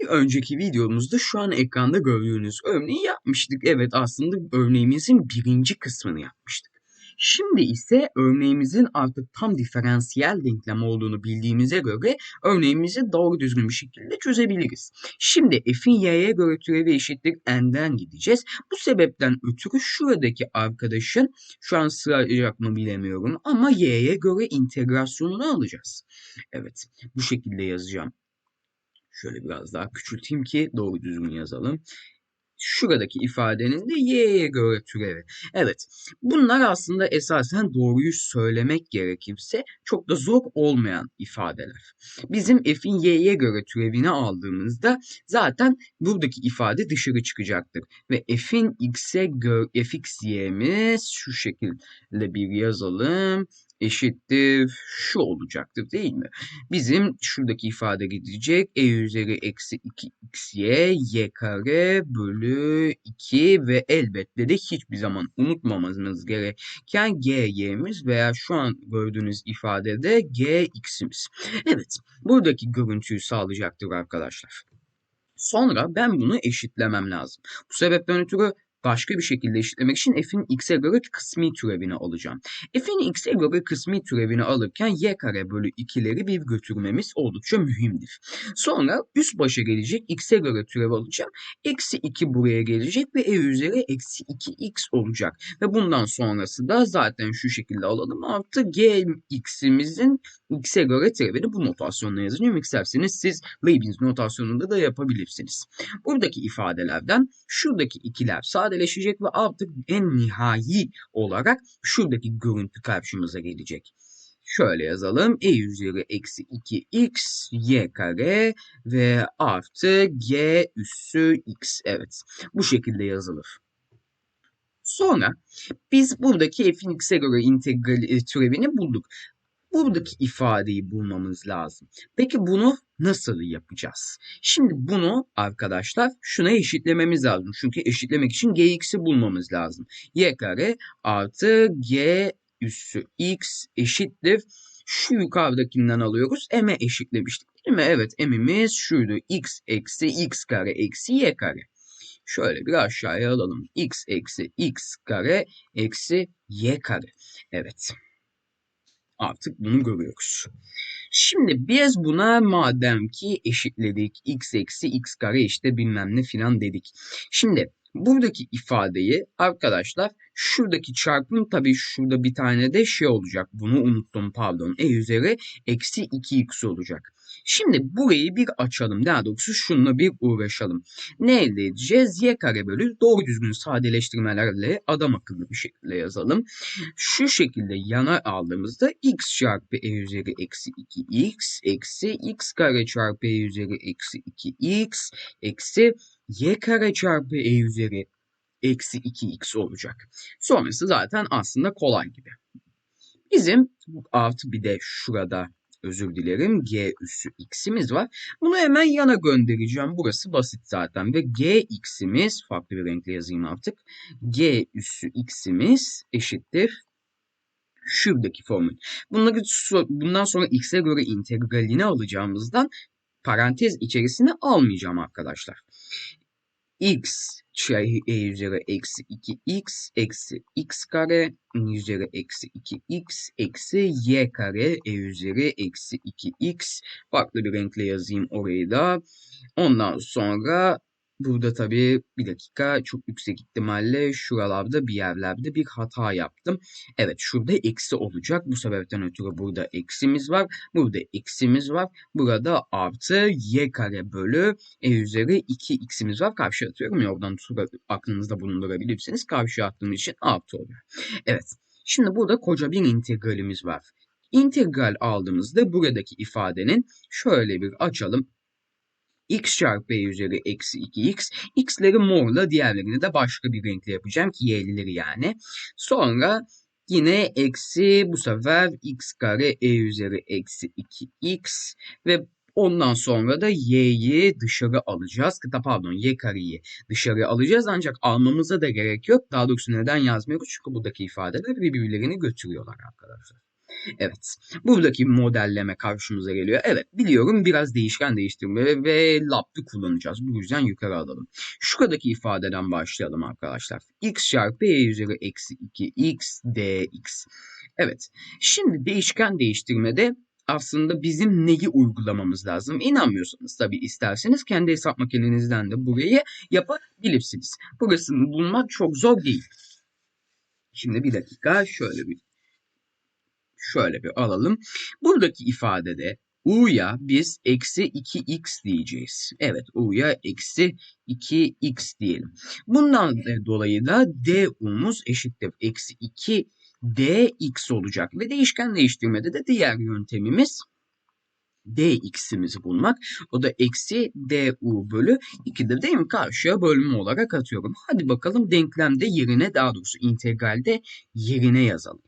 Bir önceki videomuzda şu an ekranda gördüğünüz örneği yapmıştık. Evet aslında örneğimizin birinci kısmını yapmıştık. Şimdi ise örneğimizin artık tam diferansiyel denklem olduğunu bildiğimize göre örneğimizi doğru düzgün bir şekilde çözebiliriz. Şimdi f'in y'ye göre türevi eşittir n'den gideceğiz. Bu sebepten ötürü şuradaki arkadaşın şu an sırayacak mı bilemiyorum ama y'ye göre integrasyonunu alacağız. Evet bu şekilde yazacağım. Şöyle biraz daha küçülteyim ki doğru düzgün yazalım. Şuradaki ifadenin de y'ye göre türevi. Evet bunlar aslında esasen doğruyu söylemek gerekirse çok da zor olmayan ifadeler. Bizim f'in y'ye göre türevini aldığımızda zaten buradaki ifade dışarı çıkacaktır. Ve f'in x'e göre fx y'miz şu şekilde bir yazalım eşittir şu olacaktır değil mi? Bizim şuradaki ifade gidecek. E üzeri eksi 2xy y kare bölü 2 ve elbette de hiçbir zaman unutmamamız gereken gy'miz veya şu an gördüğünüz ifadede gx'imiz. Evet buradaki görüntüyü sağlayacaktır arkadaşlar. Sonra ben bunu eşitlemem lazım. Bu sebepten ötürü başka bir şekilde eşitlemek için f'in x'e göre kısmi türevini alacağım. f'in x'e göre kısmi türevini alırken y kare bölü 2'leri bir götürmemiz oldukça mühimdir. Sonra üst başa gelecek x'e göre türev alacağım. Eksi 2 buraya gelecek ve e üzeri eksi 2x olacak. Ve bundan sonrası da zaten şu şekilde alalım. Artı g x'imizin x'e göre türevini bu notasyonla yazıyorum. İsterseniz siz Leibniz notasyonunda da yapabilirsiniz. Buradaki ifadelerden şuradaki ikiler sadeleşecek ve artık en nihai olarak şuradaki görüntü karşımıza gelecek. Şöyle yazalım. E üzeri eksi 2x y kare ve artı g üssü x. Evet. Bu şekilde yazılır. Sonra biz buradaki f'in x'e göre integral e, türevini bulduk buradaki ifadeyi bulmamız lazım. Peki bunu nasıl yapacağız? Şimdi bunu arkadaşlar şuna eşitlememiz lazım. Çünkü eşitlemek için gx'i bulmamız lazım. y kare artı g üssü x eşittir. Şu yukarıdakinden alıyoruz. m'e eşitlemiştik değil mi? Evet m'imiz şuydu. x eksi x kare eksi y kare. Şöyle bir aşağıya alalım. x eksi x kare eksi y kare. Evet. Artık bunu görüyoruz. Şimdi biz buna madem ki eşitledik x eksi x kare işte bilmem ne filan dedik. Şimdi buradaki ifadeyi arkadaşlar şuradaki çarpım tabii şurada bir tane de şey olacak. Bunu unuttum pardon. E üzeri eksi 2x olacak. Şimdi burayı bir açalım. Daha doğrusu şununla bir uğraşalım. Ne elde edeceğiz? Y kare bölü doğru düzgün sadeleştirmelerle adam akıllı bir şekilde yazalım. Şu şekilde yana aldığımızda x çarpı e üzeri eksi 2x eksi x kare çarpı e üzeri eksi 2x eksi y kare çarpı e üzeri eksi 2x olacak. Sonrası zaten aslında kolay gibi. Bizim artı bir de şurada özür dilerim g üssü x'imiz var. Bunu hemen yana göndereceğim. Burası basit zaten ve g x'imiz farklı bir renkle yazayım artık. g üssü x'imiz eşittir şuradaki formül. Bunları bundan sonra x'e göre integralini alacağımızdan parantez içerisine almayacağım arkadaşlar. X şey üzeri eksi 2x eksi x kare üzeri eksi 2x eksi y kare e üzeri eksi 2x farklı bir renkle yazayım orayı da. Ondan sonra Burada tabii bir dakika çok yüksek ihtimalle şuralarda bir yerlerde bir hata yaptım. Evet şurada eksi olacak. Bu sebepten ötürü burada eksimiz var. Burada eksimiz var. Burada artı y kare bölü e üzeri 2x'imiz var. Karşı atıyorum. Yoldan aklınızda bulundurabilirsiniz. Karşı attığım için artı oluyor. Evet. Şimdi burada koca bir integralimiz var. İntegral aldığımızda buradaki ifadenin şöyle bir açalım x çarpı y üzeri eksi 2x. x'leri morla diğerlerini de başka bir renkle yapacağım ki y'lileri yani. Sonra yine eksi bu sefer x kare e üzeri eksi 2x ve Ondan sonra da y'yi dışarı alacağız. Pardon y kareyi dışarı alacağız. Ancak almamıza da gerek yok. Daha doğrusu neden yazmıyoruz? Çünkü buradaki ifadeler birbirlerini götürüyorlar arkadaşlar. Evet. Buradaki modelleme karşımıza geliyor. Evet biliyorum biraz değişken değiştirme ve lab'ı kullanacağız. Bu yüzden yukarı alalım. Şuradaki ifadeden başlayalım arkadaşlar. x çarpı y üzeri eksi 2 x dx. Evet. Şimdi değişken değiştirmede aslında bizim neyi uygulamamız lazım? İnanmıyorsanız tabii isterseniz kendi hesap makinenizden de burayı yapabilirsiniz. Burasını bulmak çok zor değil. Şimdi bir dakika şöyle bir şöyle bir alalım. Buradaki ifadede u'ya biz eksi 2x diyeceğiz. Evet u'ya eksi 2x diyelim. Bundan dolayı da du'muz eşittir eksi 2 dx olacak. Ve değişken değiştirmede de diğer yöntemimiz dx'imizi bulmak. O da eksi du bölü 2'de değil mi? Karşıya bölümü olarak atıyorum. Hadi bakalım denklemde yerine daha doğrusu integralde yerine yazalım.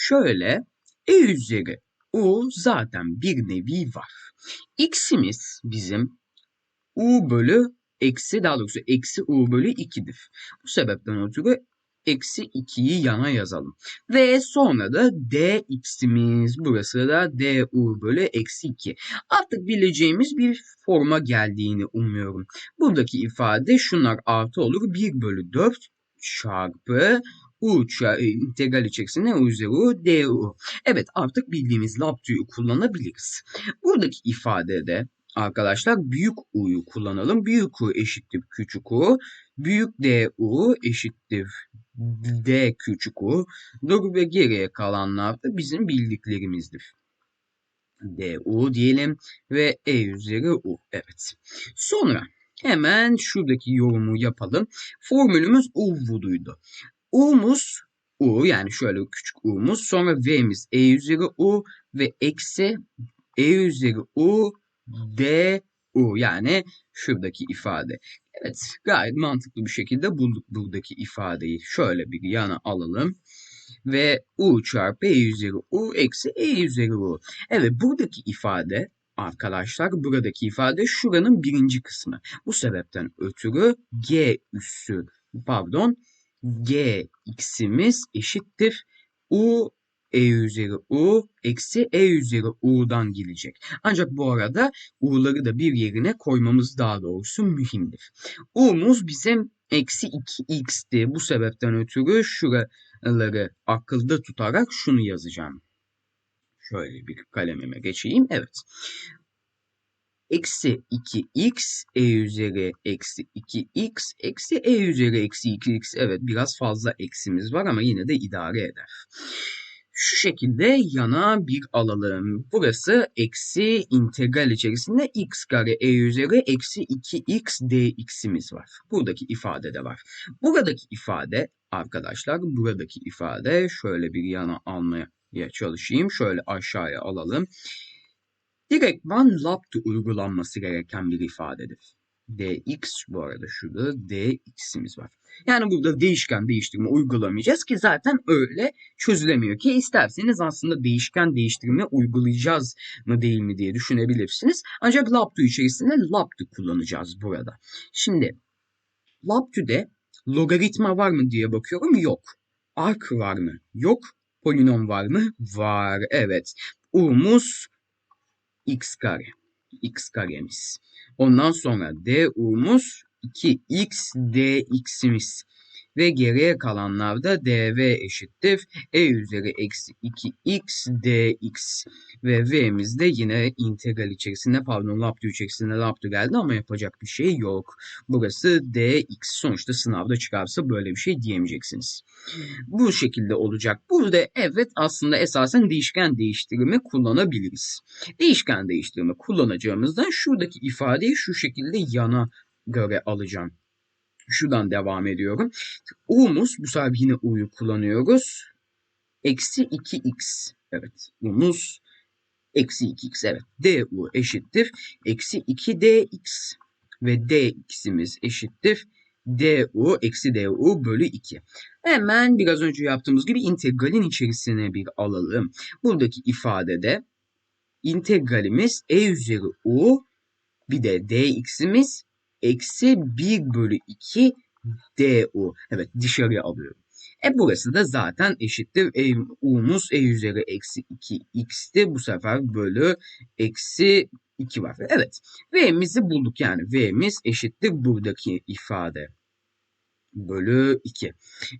Şöyle e üzeri u zaten bir nevi var. x'imiz bizim u bölü eksi daha doğrusu eksi u bölü 2'dir. Bu sebepten ötürü eksi 2'yi yana yazalım. Ve sonra da dx'imiz burası da du bölü eksi 2. Artık bileceğimiz bir forma geldiğini umuyorum. Buradaki ifade şunlar artı olur. 1 bölü 4 çarpı u integral içerisinde u üzeri u du. Evet artık bildiğimiz labduyu kullanabiliriz. Buradaki ifadede arkadaşlar büyük u'yu kullanalım. Büyük u eşittir küçük u. Büyük du eşittir d küçük u. Dur ve geriye kalanlar da bizim bildiklerimizdir. du diyelim ve e üzeri u. Evet. Sonra hemen şuradaki yorumu yapalım. Formülümüz u vuduydu. U'muz U yani şöyle küçük U'muz. Sonra V'miz E üzeri U ve eksi E üzeri U D U yani şuradaki ifade. Evet gayet mantıklı bir şekilde bulduk buradaki ifadeyi. Şöyle bir yana alalım. Ve U çarpı E üzeri U eksi E üzeri U. Evet buradaki ifade arkadaşlar buradaki ifade şuranın birinci kısmı. Bu sebepten ötürü G üssü pardon g x'imiz eşittir. u e üzeri u eksi e üzeri u'dan gelecek. Ancak bu arada u'ları da bir yerine koymamız daha doğrusu mühimdir. u'muz bizim eksi 2x'ti. Bu sebepten ötürü şuraları akılda tutarak şunu yazacağım. Şöyle bir kalemime geçeyim. Evet eksi 2x e üzeri eksi 2x eksi e üzeri eksi 2x. Evet biraz fazla eksimiz var ama yine de idare eder. Şu şekilde yana bir alalım. Burası eksi integral içerisinde x kare e üzeri eksi 2x dx'imiz var. Buradaki ifade de var. Buradaki ifade arkadaşlar buradaki ifade şöyle bir yana almaya çalışayım. Şöyle aşağıya alalım direktman laptı uygulanması gereken bir ifadedir. dx bu arada şurada dx'imiz var. Yani burada değişken değiştirme uygulamayacağız ki zaten öyle çözülemiyor ki isterseniz aslında değişken değiştirme uygulayacağız mı değil mi diye düşünebilirsiniz. Ancak labtu içerisinde labtu kullanacağız burada. Şimdi labtu'de logaritma var mı diye bakıyorum yok. Ark var mı? Yok. Polinom var mı? Var. Evet. U'muz x kare. x karemiz. Ondan sonra du'muz 2x dx'imiz. Ve geriye kalanlarda dv eşittir. e üzeri eksi 2x dx. Ve v'miz de yine integral içerisinde pardon laptı içerisinde laptı geldi ama yapacak bir şey yok. Burası dx. Sonuçta sınavda çıkarsa böyle bir şey diyemeyeceksiniz. Bu şekilde olacak. Burada evet aslında esasen değişken değiştirme kullanabiliriz. Değişken değiştirme kullanacağımızdan şuradaki ifadeyi şu şekilde yana göre alacağım. Şuradan devam ediyorum. U'muz bu sefer yine U'yu kullanıyoruz. Eksi 2x. Evet. U'muz eksi 2x. Evet. Du eşittir. Eksi 2dx. Ve dx'imiz eşittir. du eksi du bölü 2. Hemen biraz önce yaptığımız gibi integralin içerisine bir alalım. Buradaki ifadede integralimiz e üzeri u bir de dx'imiz eksi 1 bölü 2 du. Evet dışarıya alıyorum. E burası da zaten eşittir. E, u'muz e üzeri eksi 2x'ti. Bu sefer bölü eksi 2 var. Evet. V'mizi bulduk yani. V'miz eşittir buradaki ifade. Bölü 2.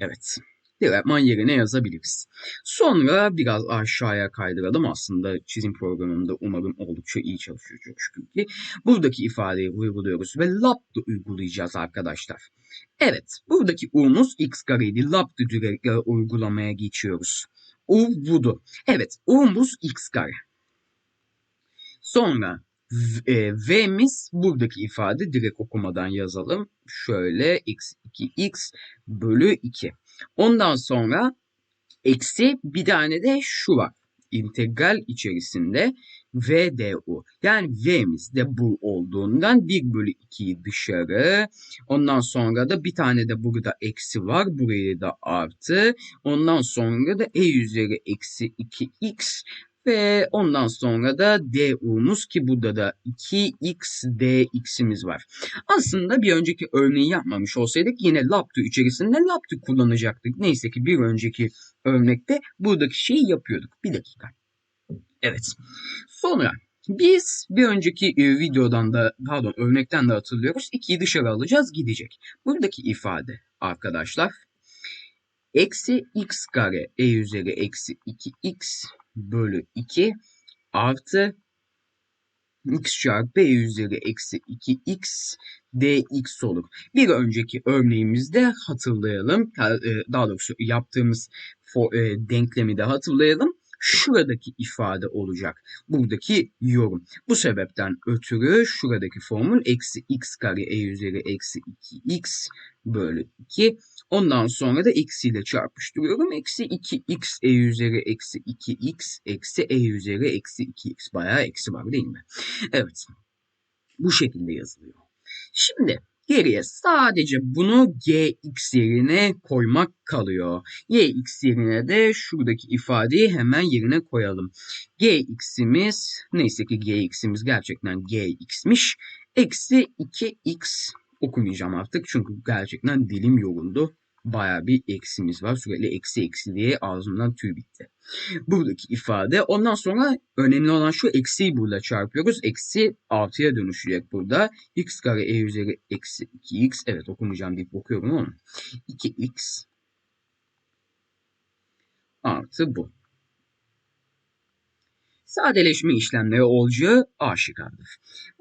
Evet direktman yerine yazabiliriz. Sonra biraz aşağıya kaydıralım. Aslında çizim programında umarım oldukça iyi çalışıyor çok şükür ki. Buradaki ifadeyi uyguluyoruz ve da uygulayacağız arkadaşlar. Evet, buradaki u'muz x kareydi. Da direkt uygulamaya geçiyoruz. U budu. Evet, u'muz x kare. Sonra e, V'miz buradaki ifade direkt okumadan yazalım. Şöyle x 2x bölü 2. Ondan sonra eksi bir tane de şu var. İntegral içerisinde v du. Yani v'miz de bu olduğundan 1 bölü 2'yi dışarı. Ondan sonra da bir tane de burada eksi var. Burayı da artı. Ondan sonra da e üzeri eksi 2x ve ondan sonra da du'muz ki burada da 2x dx'imiz var. Aslında bir önceki örneği yapmamış olsaydık yine laptu içerisinde laptu kullanacaktık. Neyse ki bir önceki örnekte buradaki şeyi yapıyorduk. Bir dakika. Evet. Sonra biz bir önceki e, videodan da pardon örnekten de hatırlıyoruz. 2'yi dışarı alacağız gidecek. Buradaki ifade arkadaşlar eksi x kare e üzeri eksi 2x bölü 2 artı x çarpı e üzeri eksi 2x dx olur. Bir önceki örneğimizde hatırlayalım. E, daha doğrusu yaptığımız e, denklemi de hatırlayalım şuradaki ifade olacak. Buradaki yorum. Bu sebepten ötürü şuradaki formun eksi x kare e üzeri eksi 2x bölü 2. Ondan sonra da eksiyle çarpıştırıyorum. Eksi 2x e üzeri eksi 2x eksi e üzeri eksi 2x. Bayağı eksi var değil mi? Evet. Bu şekilde yazılıyor. Şimdi Geriye sadece bunu gx yerine koymak kalıyor. gx yerine de şuradaki ifadeyi hemen yerine koyalım. gx'imiz neyse ki gx'imiz gerçekten gx'miş. Eksi 2x okumayacağım artık çünkü gerçekten dilim yoruldu baya bir eksimiz var. Sürekli eksi eksi diye ağzımdan tüy bitti. Buradaki ifade. Ondan sonra önemli olan şu eksiyi burada çarpıyoruz. Eksi 6'ya dönüşecek burada. x kare e üzeri eksi 2x. Evet okumayacağım deyip okuyorum onu. 2x artı bu. Sadeleşme işlemleri olacağı aşikardır.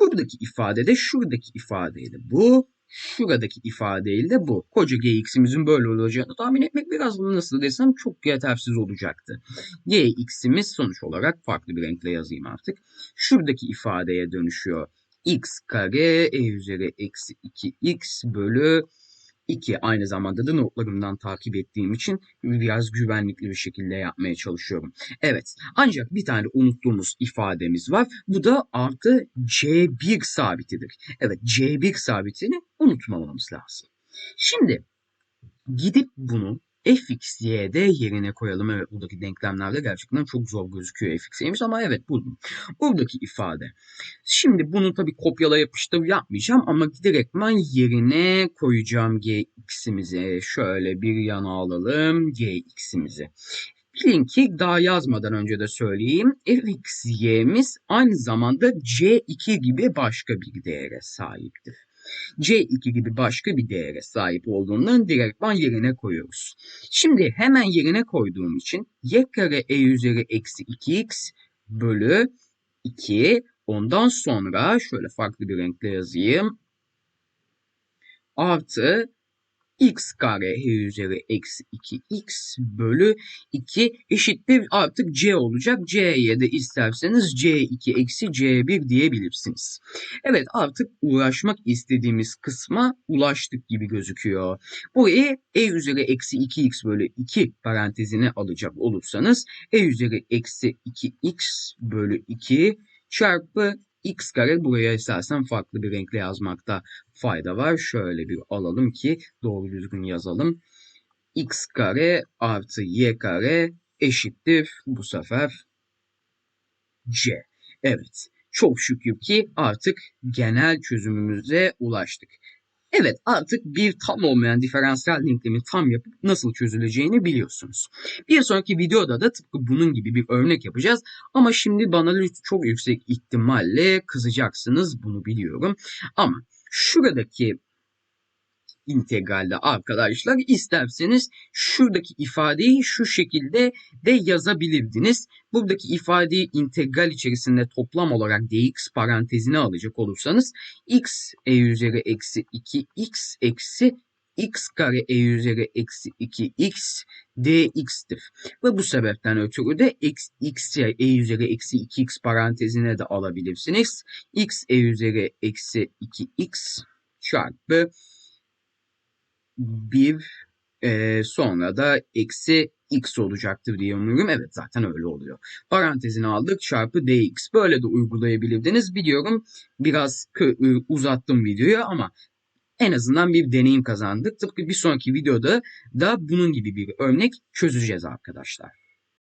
Buradaki ifade de şuradaki ifadeydi. Bu şuradaki ifadeyle de bu. Koca gx'imizin böyle olacağını tahmin etmek biraz nasıl desem çok yetersiz olacaktı. gx'imiz sonuç olarak farklı bir renkle yazayım artık. Şuradaki ifadeye dönüşüyor. x kare e üzeri eksi 2x bölü 2. Aynı zamanda da notlarımdan takip ettiğim için biraz güvenlikli bir şekilde yapmaya çalışıyorum. Evet ancak bir tane unuttuğumuz ifademiz var. Bu da artı C1 sabitidir. Evet C1 sabitini unutmamamız lazım. Şimdi gidip bunu fx, y'de yerine koyalım. Evet buradaki denklemlerde gerçekten çok zor gözüküyor fx, y'miş ama evet buldum. Buradaki ifade. Şimdi bunu tabii kopyala yapıştır yapmayacağım ama direktman yerine koyacağım gx'imizi. Şöyle bir yana alalım gx'imizi. Bilin ki daha yazmadan önce de söyleyeyim. fx, y'miz aynı zamanda c2 gibi başka bir değere sahiptir. C2 gibi başka bir değere sahip olduğundan direktman yerine koyuyoruz. Şimdi hemen yerine koyduğum için y kare e üzeri eksi 2x bölü 2 ondan sonra şöyle farklı bir renkle yazayım. Artı x kare üzeri eksi 2x bölü 2 eşittir artık c olacak. c'ye de isterseniz c2 eksi c1 diyebilirsiniz. Evet artık uğraşmak istediğimiz kısma ulaştık gibi gözüküyor. Burayı e üzeri eksi 2x bölü 2 parantezine alacak olursanız e üzeri eksi 2x bölü 2 çarpı x kare buraya esasen farklı bir renkle yazmakta fayda var. Şöyle bir alalım ki doğru düzgün yazalım. x kare artı y kare eşittir bu sefer c. Evet çok şükür ki artık genel çözümümüze ulaştık. Evet artık bir tam olmayan diferansiyel denklemin tam yapıp nasıl çözüleceğini biliyorsunuz. Bir sonraki videoda da tıpkı bunun gibi bir örnek yapacağız. Ama şimdi bana çok yüksek ihtimalle kızacaksınız bunu biliyorum. Ama şuradaki integralde arkadaşlar isterseniz şuradaki ifadeyi şu şekilde de yazabilirdiniz. Buradaki ifadeyi integral içerisinde toplam olarak dx parantezine alacak olursanız x e üzeri eksi 2x eksi x kare e üzeri eksi 2x dx'tir. Ve bu sebepten ötürü de x, x e üzeri eksi 2x parantezine de alabilirsiniz. x e üzeri eksi 2x çarpı 1 e, sonra da eksi x olacaktır diye umuyorum. Evet zaten öyle oluyor. Parantezini aldık çarpı dx. Böyle de uygulayabilirdiniz. Biliyorum biraz uzattım videoyu ama en azından bir deneyim kazandık. Tıpkı bir sonraki videoda da bunun gibi bir örnek çözeceğiz arkadaşlar.